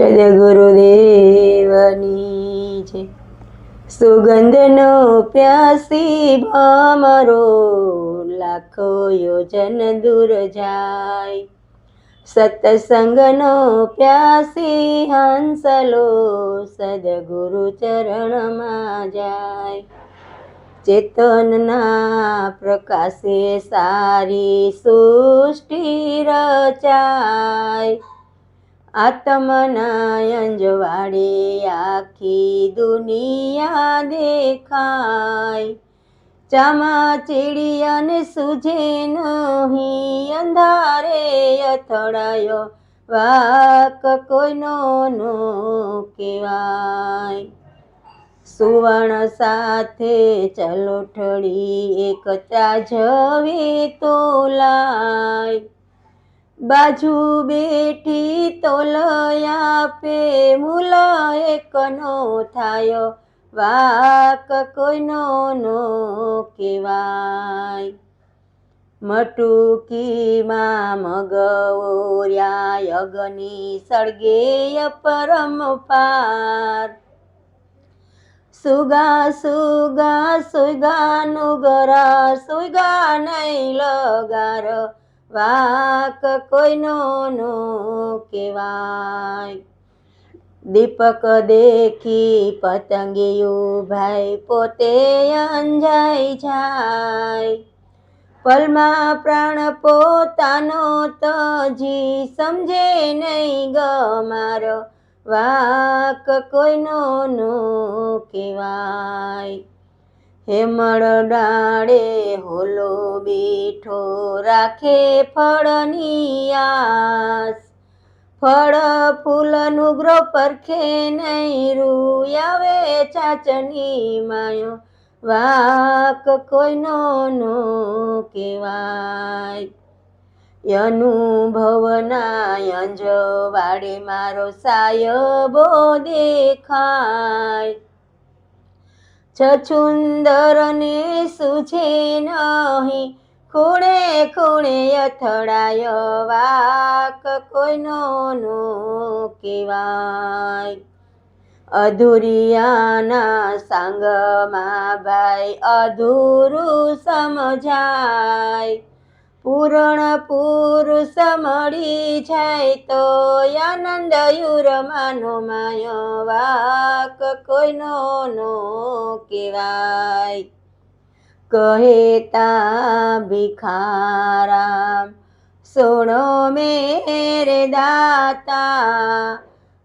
સદગુરુદેવની છે સુગંધનો પ્યાસી ભામરો લાખો યોજન દૂર જાય સત્સંગનો પ્યાસી હંસલો સદગુરુ ચરણમાં જાય ચેતનના પ્રકાશે સારી સૃષ્ટિ રચાય આત્મના આખી દુનિયા દેખાય ચામા ચીડિયાને સુજે નહીં અંધારે અથડાયો વાક કોઈનો નો કહેવાય સુવર્ણ સાથે ચલોઠડી એકતા જવી તોલાય બાજુ બેઠી તોલયા પે મૂલ એકનો થાયો. વાક કોઈનો નો કહેવાય. મટુકીમાં મગવર્યા અગ્નિ સળગેય પરમ પાર. સુગા સુગા સુગા નુગરા સુગા નહીં લગાર. વાક કોઈનો નો કહેવાય. દીપક દેખી પતંગિયું ભાઈ પોતે અંજાઈ જાય. પલમાં પ્રાણ પોતાનો તજી સમજે નહીં ગમારો વાક કોઈનો નો કહેવાય. હેમળ ડાળે હોલો બીઠો રાખે ફળની આસ. ફળ ફૂલનું ગ્રો પરખે નહીં રૂ આવે ચાચની માયો. વાક કોઈનો નો કહેવાય. અનુભવના અંજવાડે મારો સાયબો દેખાય. છછુંદર ને સૂઝે નહીં. ખૂણે ખૂણે અથડાય વાક કોઈનો નો કહેવાય અધુરિયાના સાંગમાં ભાઈ અધૂરું સમજાય. પૂર્ણ પુરુષ મળી જાય તો આનંદ યુરમાનો માયો વાક કોઈનો નો કહેવાય. કહેતા ભિખારામ, સોણો મેરે દાતા,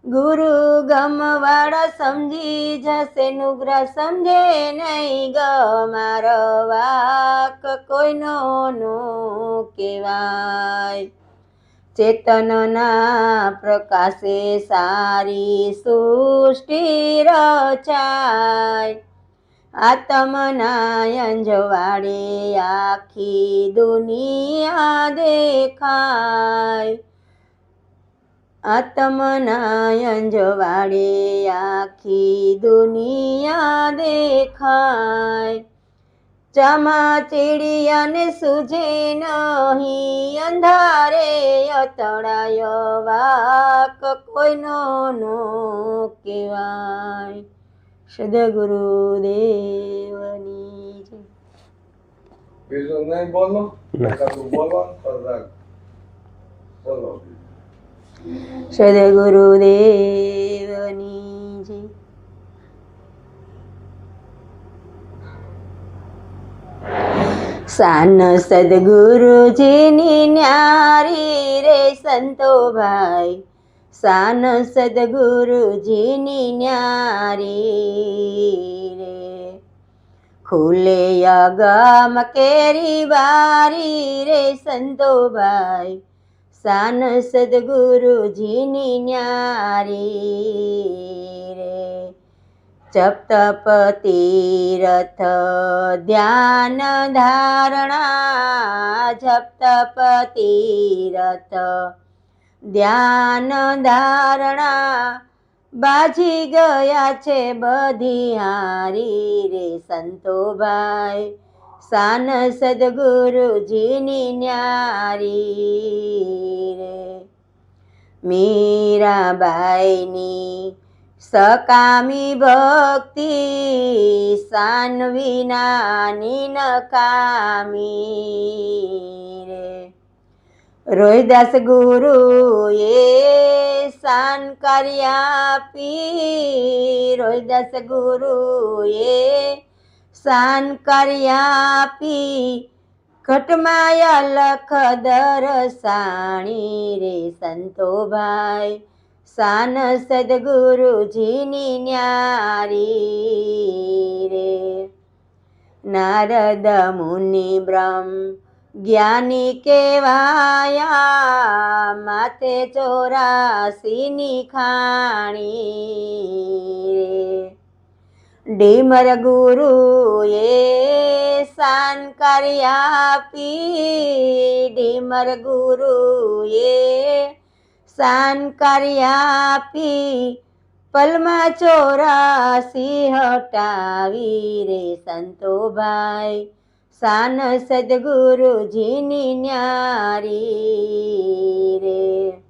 ગુરુ ગમવાળા સમજી જશે, નુગ્રા સમજે નહીં ગમારો વાક કોઈનો નો કહેવાય. ચેતનના પ્રકાશે સારી સૃષ્ટિ રચાય. આત્મના અંજવાડે આખી દુનિયા દેખાય. આત્મના અંજવાડે આખી દુનિયા દેખાય. ચામા સુજે સૂજે નહીં અંધારે અથડાય વાક કોઈનો નો કહેવાય સદગુરુદેવની જય. બીજું નહીં બોલો ના. બોલો બોલો સદગુરુદેવની જય. સાન સદગુરુજીની ન્યારી રે સંતો ભાઈ. સાન સદગુરુજીની ન્યારી રે. ખુલે અગમ કેરી વારી રે સંતો ભાઈ. સાન સદગુરુજીની ન્યારી રે. જપ તપ તીરથ ધ્યાન ધારણા જપ તપ તીરથ ધ્યાન ધારણા. બાજી ગયા છે બધી હારી રે સંતોભાઈ. સાન સદગુરુજીની ન્યારી રે. મીરાબાઈની સકામી ભક્તિ સાનવી નાની નકામી રે. રોહિદાસ ગુરુ એ સાન કર્યાપી રોહિદાસ ગુરુ એ સાન કર્યાપી ઘટમાયા લખ દરસાણી રે સંતોભાઈ. શાન સદગુરુજીની ન્યારી રે. નારદ મુનિ બ્રહ્મ જ્ઞાની કેવાયા માથે ચોરાસીની ખાણી રે. ડીમર ગુરુએ કરી આપી ડીમર ગુરુએ શાન કર્યાપી પલમાં ચોરાસી હટાવી રે સંતોભાઈ. સાન સદગુરુજીની ન્યારી રે.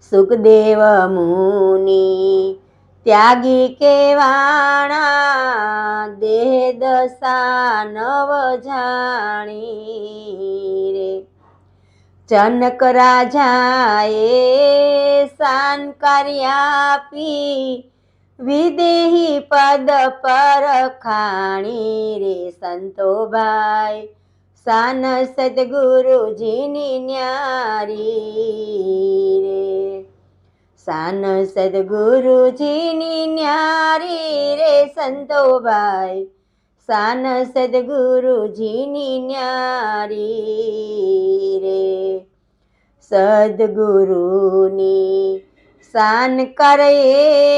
સુખદેવ મુનિ, ત્યાગી કેવાણા દેહ દશા નવ જાણી રે. જનક રાજાએ શાન કર્યાપી વિદેહી પદ પર ખાણી રે સંતોભાઈ શાન સદગુરુજીની ન્યારી રે શાન સદગુરુજીની ન્યારી રે સંતોભાઈ શાન સદગુરુજીની ન્યારી રે. સદગુરુની શાન કરે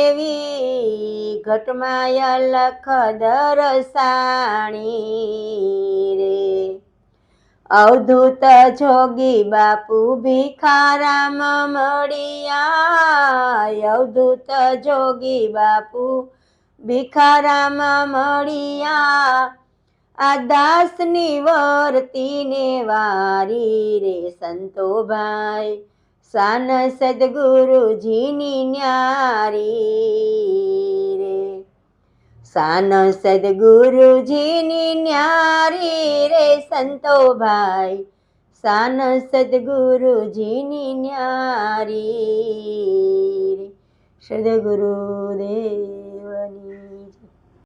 એવી ઘટમાય લખ દરસાણી રે. અવધૂત જોગી બાપુ ભિખારામ મળિયા અવધૂત જોગી બાપુ ભિખારામ મળ્યા. આ દાસની વર્તીને વારી રે સંતોભાઈ સાન સદગુરુજીની ન્યારી રે. સાન સદગુરુજીની ન્યારી રે સંતોભાઈ સાન સદગુરુજીની ન્યારી રે. સદગુરુદેવની